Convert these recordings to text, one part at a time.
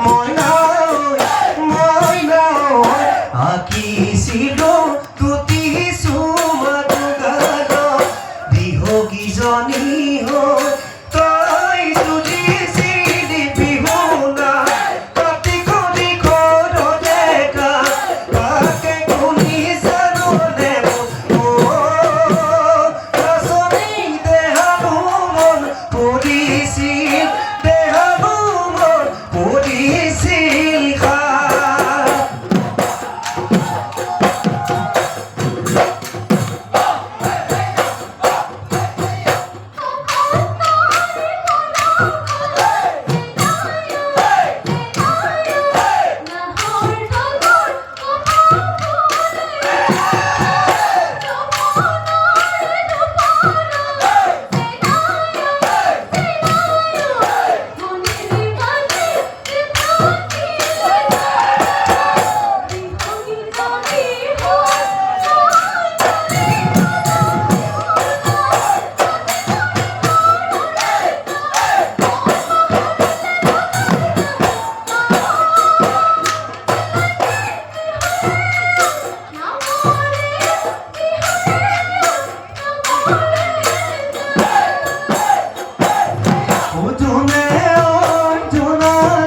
ময়না ময়না আকি ছিল তুতি সুমা তুগাল দিহ কিজনী হয়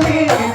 me.